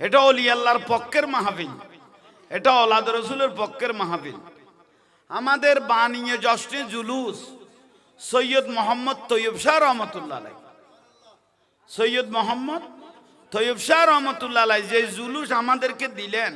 এটা অলি আল্লাহর পক্ষের মাহফিল। এটা ওলাদ রসুলের পক্ষের মাহফিল। আমাদের বানিয়ে জশ্নে জুলুস সৈয়দ মোহাম্মদ তৈয়ব শাহ রহমতুল্লাহ সৈয়দ মোহাম্মদ তৈয়ব শাহ রহমতুল্লাহ যে জুলুস আমাদেরকে দিলেন,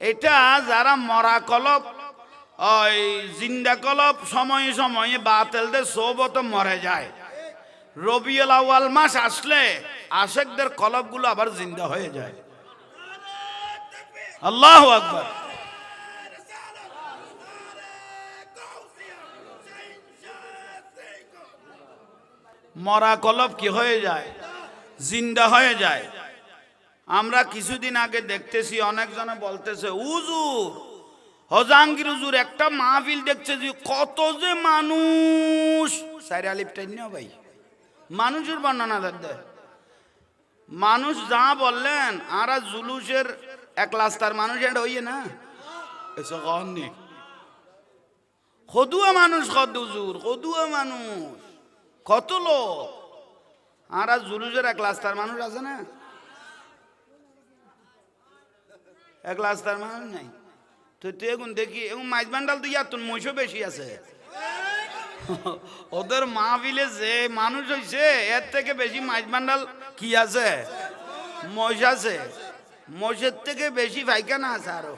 এটা যারা মরা কলপ, ওই জিন্দা কলপ সময়ে সময়ে বাতেলদের সৌবত মরে যায়। রবিউল আউয়াল মাস আসলে আশেকদের কলবগুলো আবার জিন্দা হয়ে যায়। আল্লাহ আকবার। মরা কলব কি হয়ে যায়? জিন্দা হয়ে যায়। আমরা কিছুদিন আগে দেখতেছি, অনেকজনে বলতেছে উজুর হজাঙ্গির উজুর একটা মাহফিল দেখছে যে কত যে মানুষ। সাইরে আলিফ টাইন না ভাই। মানুষের বর্ণনা দেয় মানুষ যা বললেন আরা জুলুসের এক রাস্তার মানুষ এটা হইয়ে না? এসব কহননি খদুয়া মানুষ কত জুর খদুয়া মানুষ কত লোক? আরা জুলুসের এক রাস্তার মানুষ আছে না? এক রাস্তার মানুষ নাই। তো তুই এখন দেখি এখন মাইজ বান্ডাল তো ইয়ার তোর মহিষও বেশি আছে। ওদের মাহফিলে যে মানুষ হইছে এর থেকে বেশি মাইজ বান্ডাল কি আছে? মহিষ আছে। মহিষের থেকে বেশি পাইখানা আছে আরও।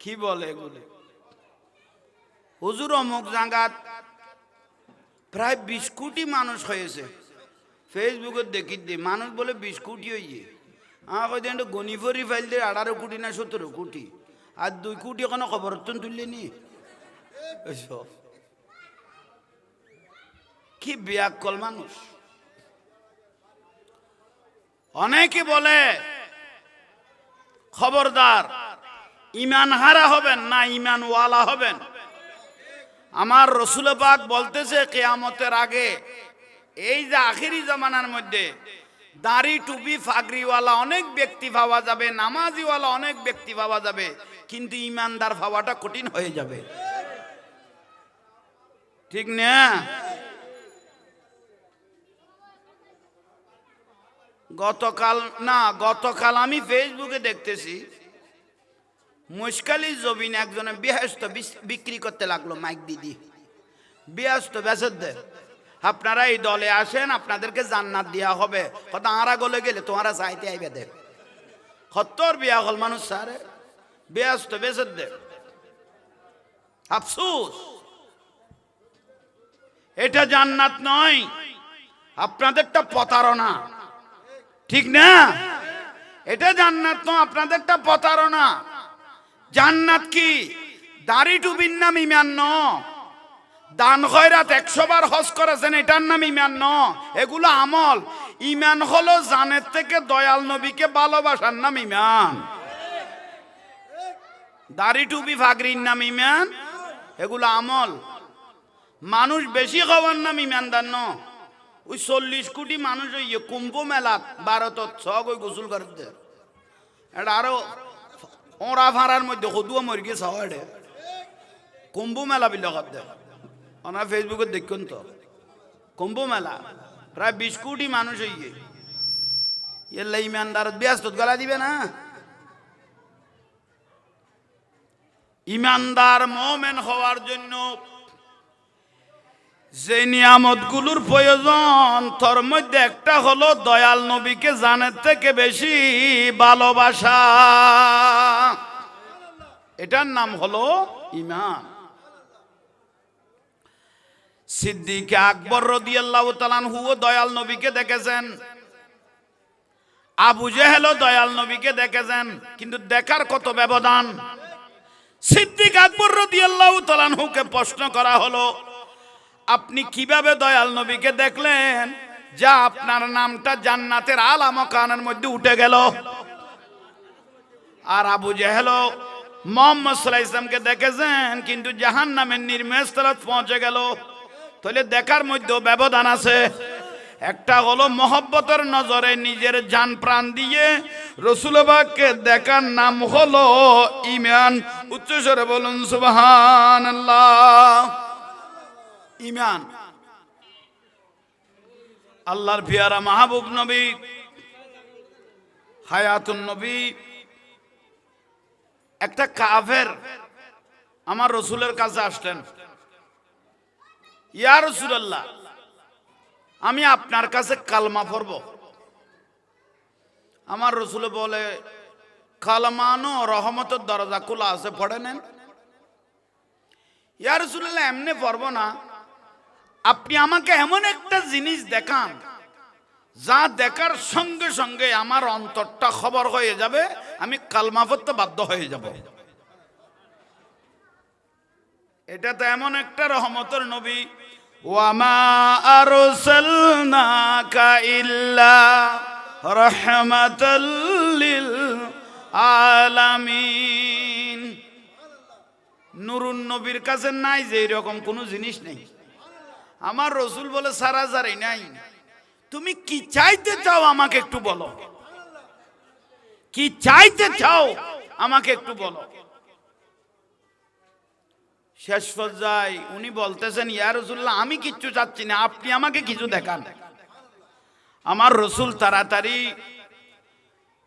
কি বলে এগুলো? হুজুর অমুক জাগাত প্রায় বিশ কোটি মানুষ হয়েছে। ফেসবুকে দেখি দি মানুষ বলে বিশ কোটি হইয়ে আমার কই দেন গনিফরি ফাইল দিয়ে আঠারো কোটি না সতেরো কোটি। আর দুই কোটি এখনও খবর তুললে নি। কি বিয়াকল মানুষ? অনেকে বলে, খবরদার ইমান হারা হবেন না ইমান ওয়ালা হবেন। আমার রসুল পাক বলতেছে, কেয়ামতের আগে, এই যে আখেরি জমানার মধ্যে দাড়ি, টুপি, ফাগরিওয়ালা অনেক ব্যক্তি পাওয়া যাবে, নামাজিওয়ালা অনেক ব্যক্তি পাওয়া যাবে, কিন্তু ইমানদার পাওয়াটা কঠিন হয়ে যাবে। ঠিক না? গতকাল, না, গতকাল আমি ফেসবুকে দেখতেছি মুশকালি জবিন একজনে বেহস্ত বিক্রি করতে লাগল মাইক দিদি বেহস্ত বেসর আপনারা এই দলে আসেন, আপনাদেরকে জান্নাত দেওয়া হবে। কথা আরা গলে গেলে তোমারা চাইতে আইবে দে। সত্তর বিয়া হল মানুষ সারে বেহস্ত বেসর আফসুস। এটা জান্নাত নয়। আপনাদেরটা প্রতারণা। ঠিক না? এটা জান্নাত নয় আপনাদেরটা প্রতারণা। জান্নাত কি? দাড়ি টুবির নাম ইমান ন দান খয়রাত একশো বার হজ করেছেন, এটার নাম ইমান ন এগুলো আমল। ইমান হলো জানের থেকে দয়াল নবীকে ভালোবাসার নাম ইমান। দাড়ি টুপি ফাগরির নাম ইমান। এগুলো আমল। মানুষ বেশি খাওয়ার নাম ইমানদার ন ওই চল্লিশ কোটি মানুষ ওই কুম্ভ মেলাত ভারতত সব ওই গোসল করতে। এটা আরও ওরা ভাড়ার মধ্যে সদুয়া মরি গিয়ে সাওয়াড়ে কুম্ভ মেলা বিল দে। ওনার ফেসবুকে দেখুন তো। কুম্ভ মেলা। প্রায় বিশ কোটি মানুষ হয়ে গিয়ে এল্লা ইমানদার ব্যস্ত গলা দিবে না। ইমানদার মোমেন হওয়ার জন্য যে নিয়ামতগুলোর প্রয়োজন, তোর মধ্যে একটা হলো দয়াল নবীকে জানের থেকে বেশি ভালোবাসা। এটার নাম হলো ইমান সিদ্দিক আকবর রদিয়াল্লাহ তালানহুও দয়াল নবীকে দেখেছেন। আবু জেহেলও দয়াল নবীকে দেখেছেন, কিন্তু দেখার কত ব্যবধান? সিদ্দিক আকবর রদিয়াল্লাহ তালানহুকে প্রশ্ন করা হলো আপনি কীভাবে দয়াল নবীকে দেখলেন? যা আপনার নামটা জান্নাতের আলাম কানের মধ্যে উঠে গেল। আর আবু জেহেল মোহাম্মদ সাল্লাহ দেখেছেন, কিন্তু জাহান নামের নির্মেষ তলাত পৌঁছে গেল। তাহলে দেখার মধ্যেও ব্যবধান আছে। একটা হলো মহব্বতের নজরে নিজের যান প্রাণ দিয়ে রসুলবাগকে দেখার নাম হলো ইমান উচ্চস্বরে বলুন সুবহান ইমান। আল্লাহর পিয়ারা মাহবুব নবী, হায়াতুন নবী, একটা কাফের আমার রসুলের কাছে আসলেন। ইয়া রসুলাল্লাহ, আমি আপনার কাছে কালমা পড়ব। আমার রসুলে বলে, কালমানো রহমতের দরজা খোলা আছে, পড়ে নেন। ইয়া রসুল্লাহ এমনি পড়ব না। আপনি আমাকে এমন একটা জিনিস দেখান, যা দেখার সঙ্গে সঙ্গে আমার অন্তরটা খবর হয়ে যাবে, আমি কালমা পড়তে বাধ্য হয়ে যাব। এটা তো এমন একটা রহমতের নবী। ওয়ামা আরসালনাকা ইল্লা রাহমাতাল আলামিন। নুরুন নবীর কাছে নাই যে এরকম কোনো জিনিস নেই। আমার রসুল বলে, সারা জারি নাই। তুমি কি চাইতে চাও আমাকে একটু বলো? কি চাইতে চাও আমাকে একটু বলো? শেষ পর্যায়ে উনি বলতেছেন, ইয়া রসুল্লাহ, আমি কিচ্ছু চাচ্ছি না, আপনি আমাকে কিছু দেখান। আমার রসুল তাড়াতাড়ি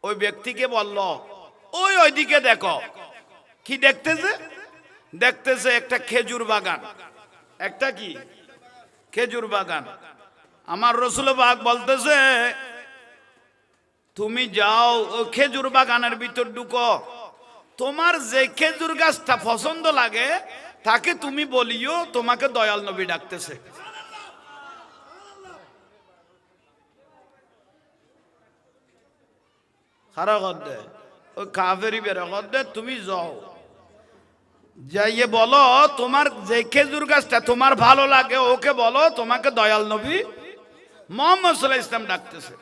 ওই ব্যক্তিকে বলল, ওই ওইদিকে দেখো। কি দেখতেছে? দেখতেছে একটা খেজুর বাগান। একটা কি? খেজুর বাগান। আমার রসুল বাগ বলতেছে, তুমি যাও, ও খেজুর বাগানের ভিতর ঢুকো। তোমার যে খেজুর গাছটা পছন্দ লাগে, তাকে তুমি বলিও, তোমাকে দয়াল নবী ডাকতেছে। ওই কাভেরি বেরো গদ্দে তুমি যাও। যাইয়ে বলো, তোমার যে খেজুর গাছটা তোমার ভালো লাগে, ওকে বলো, তোমাকে দয়াল নবী মোহাম্মদ সাল্লাহ ইসলাম ডাকতেছে।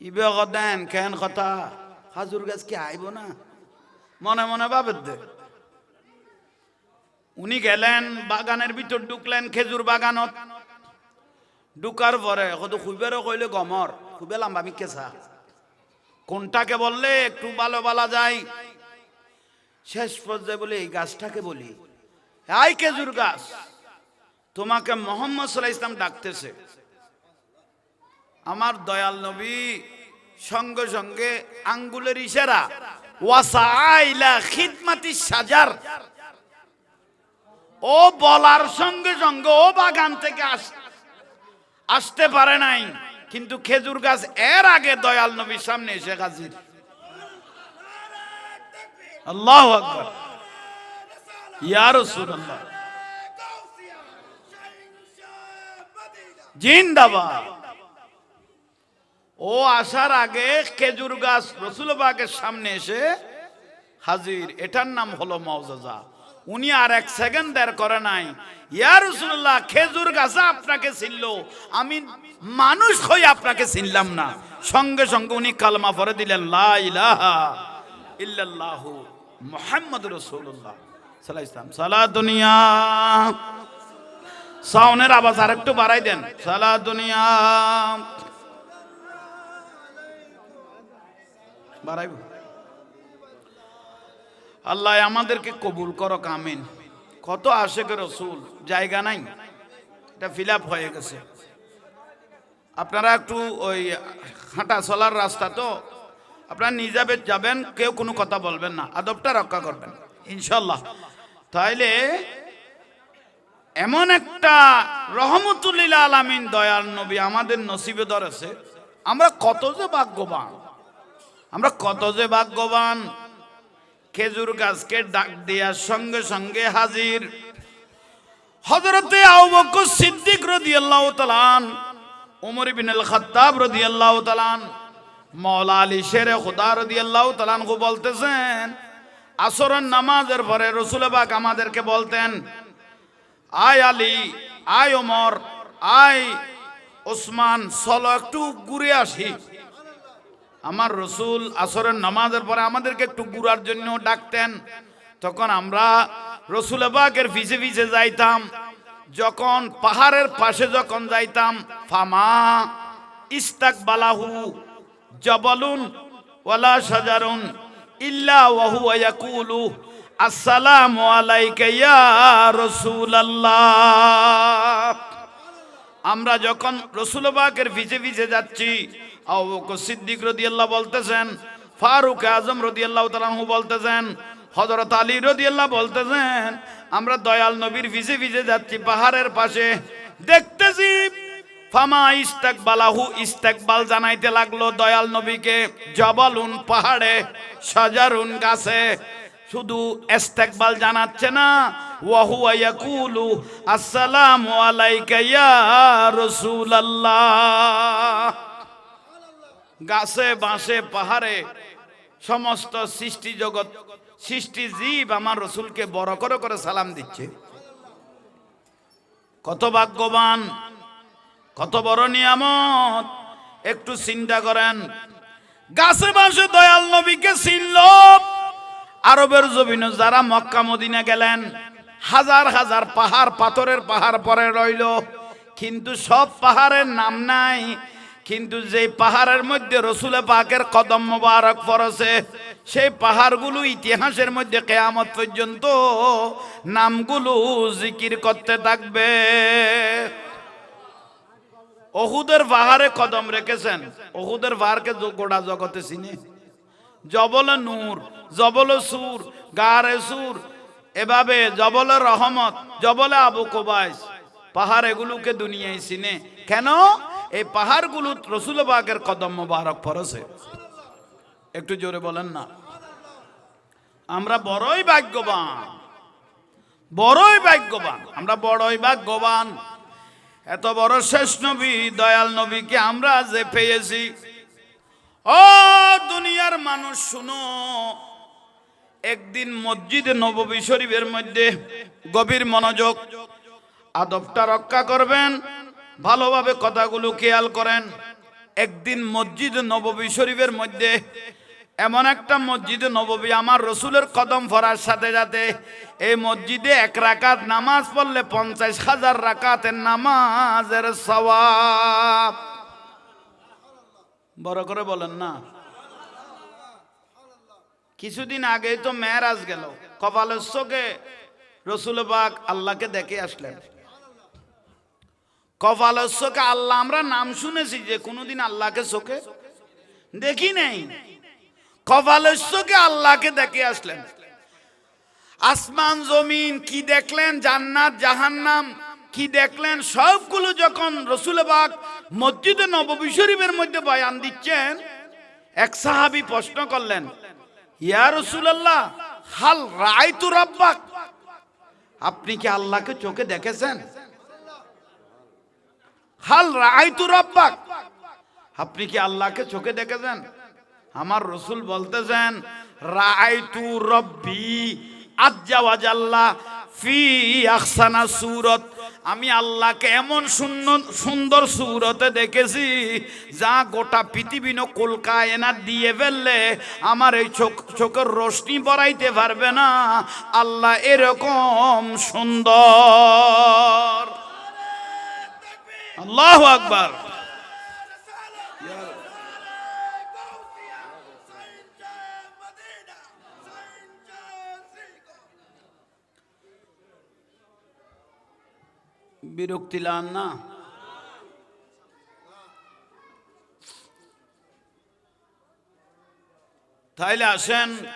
ইবে দেন কেন কথা? হাজুর গাছ কি আইব না? মনে মনে ভাবে দে। উনি গেলেন, বাগানের ভিতর ঢুকলেন খেজুর বাগানত। ঢুকার পরে, কত খুবেরও কইলে গমর খুবে লাম্বা আমি কেসা কোনটাকে বললে? একটু ভালো বলা যায় শেষ পর্যায়ে বলে, এই গাছটাকে বলি। আই খেজুর গাছ, তোমাকে মোহাম্মদ সাল্লাহ ইসলাম ডাকতেছে। আমার দয়াল নবী, সঙ্গে সঙ্গে আঙ্গুলের ইশারা ওয়াসাইলা খিদমাতি সাজার ও বলার সঙ্গে সঙ্গে ও বাগান থেকে আস আসতে পারে নাই, কিন্তু খেজুর গাছ এর আগে দয়াল নবীর সামনে এসে হাজির। আল্লাহ আকবার। ইয়া রাসূলুল্লাহ। জিন্দাবাদ। ও আসার আগে খেজুর গাছ রসুলবাগের সামনে এসে হাজির। এটার নাম হলো মৌজাজা উনি আর এক সেকেন্ড দের করে নাই। ইয়া রসুল্লাহ খেজুর গাছে আপনাকে চিনল আমি মানুষ হয়ে আপনাকে চিনলাম না। সঙ্গে সঙ্গে উনি কালমা পরে দিলেন, লা ইলাহা ইল্লাল্লাহু সালা দুনিয়া। সাউনের আওয়াজ আরেকটু বাড়াই দেন। সালা দুনিয়া। বাড়াইব। আল্লাহ আমাদেরকে কবুল করো কামিন কত আশেক রসুল, জায়গা নাই। এটা ফিল হয়ে গেছে। আপনারা একটু ওই হাঁটা চলার রাস্তা তো আপনারা নিজাবে যাবেন, কেউ কোনো কথা বলবেন না। আদবটা রক্ষা করবেন ইনশাল্লাহ তাইলে এমন একটা রহমতুল্লিল আলামিন দয়াল নবী আমাদের নসিবে ধরেছে, আমরা কত যে ভাগ্যবান, আমরা কত যে ভাগ্যবান। খেজুর গাছকে ডাক দেওয়ার সঙ্গে সঙ্গে হাজির। হজরতে আউবক সিদ্দিক রদিয়াল্লাহ তালান উমর বিন আল খাত্তাব রদিয়াল্লাহ তালান মৌলা আলী শেরে খুদা রদিয়াল্লাহ তালান কো বলতেছেন, আসরের নামাজের পরে রসুলবাক আমাদেরকে বলতেন, আয় আলী, আয় ওমর, আয় ওসমান, চলো একটু ঘুরে আসি। আমার রসুল আসরের নামাজের পরে আমাদেরকে একটু ঘুরার জন্য ডাকতেন। তখন আমরা রসুল বাগের পিছে পিছে যাইতাম। যখন পাহাড়ের পাশে যখন যাইতাম, ফামা ইস্তাক বালাহু জবলুন ওয়ালা সাজারুন, ইল্লা ওয়াহু ইয়াকুলু, আসসালামু আলাইকা ইয়া রাসূলুল্লাহ। আমরা যখন রসুল রসুলবাগের ভিজে ভিজে যাচ্ছি, আবু বকর সিদ্দিক রদিয়াল্লাহ বলতেছেন, ফারুক আজম রদিয়াল্লাহ তালাহু বলতেছেন হজরত আলী রদিয়াল্লাহ বলতেছেন, আমরা দয়াল নবীর ভিজে ভিজে যাচ্ছি পাহাড়ের পাশে, দেখতেছি ফামা ইস্তাকবালাহু, ইস্তাকবাল জানাইতে লাগল দয়াল নবীকে, জবালুন পাহাড়ে, সাজারুন গাছে। শুধু ইস্তাকবাল জানাচ্ছে না, ওয়াহুয়া ইয়াকুলু, আসসালামু আলাইকা ইয়া রাসূলুল্লাহ। গাছে, বাঁশে, পাহাড়ে, সমস্ত সৃষ্টি জগৎ, সৃষ্টি জীব আমার রসুলকে বড় করে করে সালাম দিচ্ছে। কত ভাগ্যবান কত বড় নিয়ামত। একটু চিন্তা করেন। গাছে বাঁশে দয়াল নবীকে চিনল। আরবের জমিনে যারা মক্কা, মদিনা গেলেন, হাজার হাজার পাহাড়, পাথরের পাহাড় পরে রইল। কিন্তু সব পাহাড়ের নাম নাই। কিন্তু যে পাহাড়ের মধ্যে রসুলে পাকের কদম মোবারক পড়েছে, সেই পাহাড়গুলো ইতিহাসের মধ্যে কেয়ামত পর্যন্ত নামগুলো জিকির করতে থাকবে। অহুদের পাহাড়ে কদম রেখেছেন। অহুদের জ- গোটা জগতে চিনে। জবলে নূর, জবল সুর, গারে সুর, এভাবে জবলে রহমত, জবলে আবু কোবাইস পাহাড় এগুলোকে দুনিয়ায় চিনে। কেন? এই পাহাড়গুলো রসুল বাগের কদম মোবারক পড়েছে একটু জোরে বলেন না। আমরা বড়ই ভাগ্যবান। বড়ই ভাগ্যবান। আমরা বড়ই ভাগ্যবান। এত বড় শেষ নবী, দয়াল নবীকে আমরা যে পেয়েছি। ও দুনিয়ার মানুষ, শুনো। একদিন মসজিদ নববী শরীফের মধ্যে গভীর মনোযোগ, আদবটা রক্ষা করবেন, ভালোভাবে কথাগুলো খেয়াল করেন। একদিন মসজিদ নববী শরীফের মধ্যে এমন একটা মসজিদে নববী আমার রসুলের কদম ফরার সাথে সাথে এই মসজিদে এক রাকাত নামাজ পড়লে পঞ্চাশ হাজার রাকাতের নামাজের সওয়াব। বড় করে বলেন না। কিছুদিন আগে তো মেয়েরাজ গেল। কপালের চোখে রসুল বাগ আল্লাহকে দেখে আসলেন। কপালের চোখে আল্লাহ, আমরা নাম শুনেছি যে কোনোদিন আল্লাহকে চোখে দেখি নেই। কপালের চোখে আল্লাহকে দেখে আসলেন। আসমান, জমিন, কি দেখলেন? জান্নাত, জাহান্নাম, কি দেখলেন? সবগুলো যখন রসুল বাগ মসজিদে নববী শরীফের মধ্যে বয়ান দিচ্ছেন, এক সাহাবি প্রশ্ন করলেন, ইয়া রসুলাল্লাহ, হাল রায়তু রব্বাক? আপনি কি আল্লাহকে চোখে দেখেছেন? হাল রায়তু রব্বাক? আপনি কি আল্লাহকে চোখে দেখেছেন? আমার রসুল বলতেছেন রায়তু রব্বি আজ্জাওয়াজাল্লাহ ফি আহসানা সুরত। আমি আল্লাহকে এমন সুন্দর সুরতে দেখেছি, যা গোটা পৃথিবী কলকা এনা দিয়ে ফেললে আমার এই চোখ, চোখের রোশনি বড়াইতে পারবে না। আল্লাহ এরকম সুন্দর। আল্লাহ আকবার। বিরক্তি লান না তাইলে আসেন